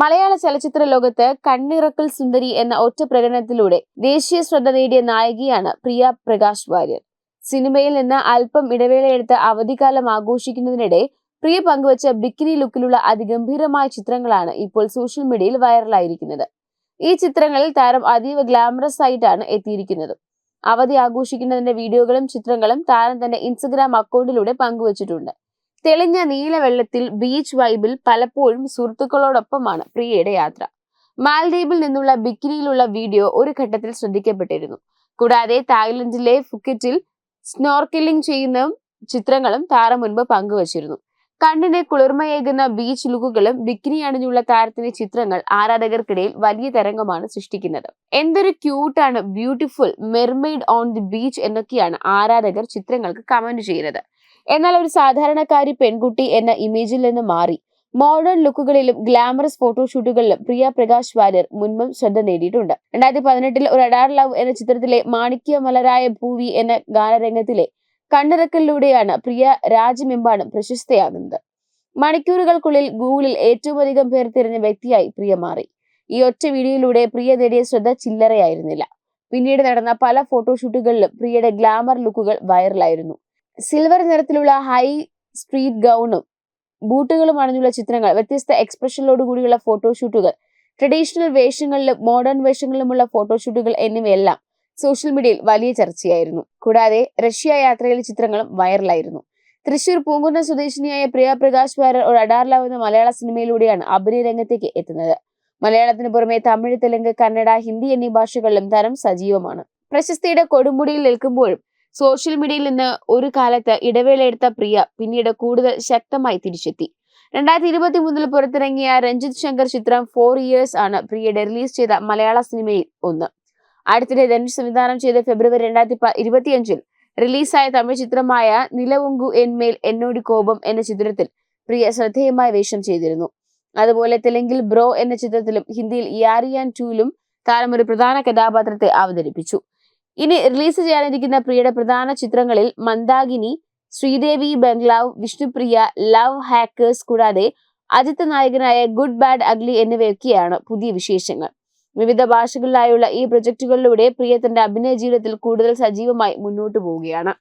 മലയാള ചലച്ചിത്ര ലോകത്ത് കണ്ണിറക്കൽ സുന്ദരി എന്ന ഒറ്റ പ്രകടനത്തിലൂടെ ദേശീയ ശ്രദ്ധ നേടിയ നായികയാണ് പ്രിയ പ്രകാശ് വാര്യർ. സിനിമയിൽ നിന്ന് അല്പം ഇടവേളയെടുത്ത് അവധിക്കാലം ആഘോഷിക്കുന്നതിനിടെ പ്രിയ പങ്കുവച്ച ബിക്കിനി ലുക്കിലുള്ള അതിഗംഭീരമായ ചിത്രങ്ങളാണ് ഇപ്പോൾ സോഷ്യൽ മീഡിയയിൽ വൈറലായിരിക്കുന്നത്. ഈ ചിത്രങ്ങളിൽ താരം അതീവ ഗ്ലാമറസ് ആയിട്ടാണ് എത്തിയിരിക്കുന്നത്. അവധി ആഘോഷിക്കുന്നതിന്റെ വീഡിയോകളും ചിത്രങ്ങളും താരം തന്റെ ഇൻസ്റ്റഗ്രാം അക്കൗണ്ടിലൂടെ പങ്കുവച്ചിട്ടുണ്ട്. തെളിഞ്ഞ നീലവെള്ളത്തിൽ ബീച്ച് വൈബിൽ പലപ്പോഴും സുഹൃത്തുക്കളോടൊപ്പമാണ് പ്രിയയുടെ യാത്ര. മാൽദ്വീപിൽ നിന്നുള്ള ബിക്കിനിയിലുള്ള വീഡിയോ ഒരു ഘട്ടത്തിൽ ശ്രദ്ധിക്കപ്പെട്ടിരുന്നു. കൂടാതെ തായ്ലൻഡിലെ ഫുക്കറ്റിൽ സ്നോർക്കലിംഗ് ചെയ്യുന്ന ചിത്രങ്ങളും താരം മുൻപ് പങ്കുവച്ചിരുന്നു. കണ്ണിന് കുളിർമയേകുന്ന ബീച്ച് ലുക്കുകളും ബിക്കിനി അണിഞ്ഞുള്ള താരത്തിന്റെ ചിത്രങ്ങൾ ആരാധകർക്കിടയിൽ വലിയ തരംഗമാണ് സൃഷ്ടിക്കുന്നത്. എന്തൊരു ക്യൂട്ടാണ് beautiful mermaid on the beach എന്നൊക്കെയാണ് ആരാധകർ ചിത്രങ്ങൾക്ക് കമന്റ് ചെയ്യുന്നത്. എന്നാൽ ഒരു സാധാരണക്കാരി പെൺകുട്ടി എന്ന ഇമേജിൽ നിന്ന് മാറി. മോഡേൺ ലുക്കുകളിലും ഗ്ലാമറസ് ഫോട്ടോഷൂട്ടുകളിലും പ്രിയ പ്രകാശ് വാര്യർ മുൻപും ശ്രദ്ധ നേടിയിട്ടുണ്ട്. രണ്ടായിരത്തി പതിനെട്ടിൽ ഒരു അഡാർ ലവ് എന്ന ചിത്രത്തിലെ മാണിക്യ മലരായ ഭൂവി എന്ന ഗാനരംഗത്തിലെ കണ്ണിറക്കലിലൂടെയാണ് പ്രിയ രാജ്യമെമ്പാടും പ്രശസ്തയാകുന്നത്. മണിക്കൂറുകൾക്കുള്ളിൽ ഗൂഗിളിൽ ഏറ്റവും അധികം പേർ തിരഞ്ഞ വ്യക്തിയായി പ്രിയ മാറി. ഈ ഒറ്റ വീഡിയോയിലൂടെ പ്രിയ നേടിയ ശ്രദ്ധ ചില്ലറയായിരുന്നില്ല. പിന്നീട് നടന്ന പല ഫോട്ടോഷൂട്ടുകളിലും പ്രിയയുടെ ഗ്ലാമർ ലുക്കുകൾ വൈറലായിരുന്നു സിൽവർ നിറത്തിലുള്ള ഹൈ സ്ട്രീറ്റ് ഗൗണും ബൂട്ടുകളും അണിഞ്ഞുള്ള ചിത്രങ്ങൾ വ്യത്യസ്ത എക്സ്പ്രഷനിലോട് കൂടിയുള്ള ഫോട്ടോഷൂട്ടുകൾ ട്രഡീഷണൽ വേഷങ്ങളിലും മോഡേൺ വേഷങ്ങളിലുമുള്ള ഫോട്ടോഷൂട്ടുകൾ എന്നിവയെല്ലാം സോഷ്യൽ മീഡിയയിൽ വലിയ ചർച്ചയായിരുന്നു. കൂടാതെ റഷ്യ യാത്രയിലെ ചിത്രങ്ങളും വൈറലായിരുന്നു തൃശൂർ പൂങ്കുന്നം സ്വദേശിനിയായ പ്രിയ പ്രകാശ് വാരർ ഒരു അഡാർലാവ് എന്ന മലയാള സിനിമയിലൂടെയാണ് അഭിനയ രംഗത്തേക്ക് എത്തുന്നത്. മലയാളത്തിന് പുറമെ തമിഴ് തെലുങ്ക് കന്നഡ ഹിന്ദി എന്നീ ഭാഷകളിലും തരം സജീവമാണ്. പ്രശസ്തിയുടെ കൊടുമുടിയിൽ നിൽക്കുമ്പോഴും സോഷ്യൽ മീഡിയയിൽ നിന്ന് ഒരു കാലത്ത് ഇടവേളയെടുത്ത പ്രിയ പിന്നീട് കൂടുതൽ ശക്തമായി തിരിച്ചെത്തി. രണ്ടായിരത്തി ഇരുപത്തി മൂന്നിൽ പുറത്തിറങ്ങിയ രഞ്ജിത് ശങ്കർ ചിത്രം ഫോർ ഇയേഴ്സ് ആണ് പ്രിയയുടെ റിലീസ് ചെയ്ത മലയാള സിനിമയിൽ ഒന്ന്. അടുത്തിടെ ധനുഷ് സംവിധാനം ചെയ്ത ഫെബ്രുവരി രണ്ടായിരത്തി ഇരുപത്തിയഞ്ചിൽ റിലീസായ തമിഴ് ചിത്രമായ നിലവുങ്കു എന്മേൽ എന്നോട് കോപം എന്ന ചിത്രത്തിൽ പ്രിയ ശ്രദ്ധേയമായ വേഷം ചെയ്തിരുന്നു. അതുപോലെ തെലുങ്കിൽ ബ്രോ എന്ന ചിത്രത്തിലും ഹിന്ദിയിൽ യാരിയാൻ ടൂലും താരം ഒരു പ്രധാന കഥാപാത്രത്തെ അവതരിപ്പിച്ചു. ഇനി റിലീസ് ചെയ്യാനിരിക്കുന്ന പ്രിയയുടെ പ്രധാന ചിത്രങ്ങളിൽ Mandakini Sridevi bungalow Vishnupriya love hackers കൂടാതെ അജിത് നായകനായ ഗുഡ് ബാഡ് അഗ്ലി എന്നിവയൊക്കെയാണ് പുതിയ വിശേഷങ്ങൾ. വിവിധ ഭാഷകളിലായുള്ള ഈ പ്രൊജക്ടുകളിലൂടെ പ്രിയ തന്റെ അഭിനയ ജീവിതത്തിൽ കൂടുതൽ സജീവമായി മുന്നോട്ടു പോവുകയാണ്.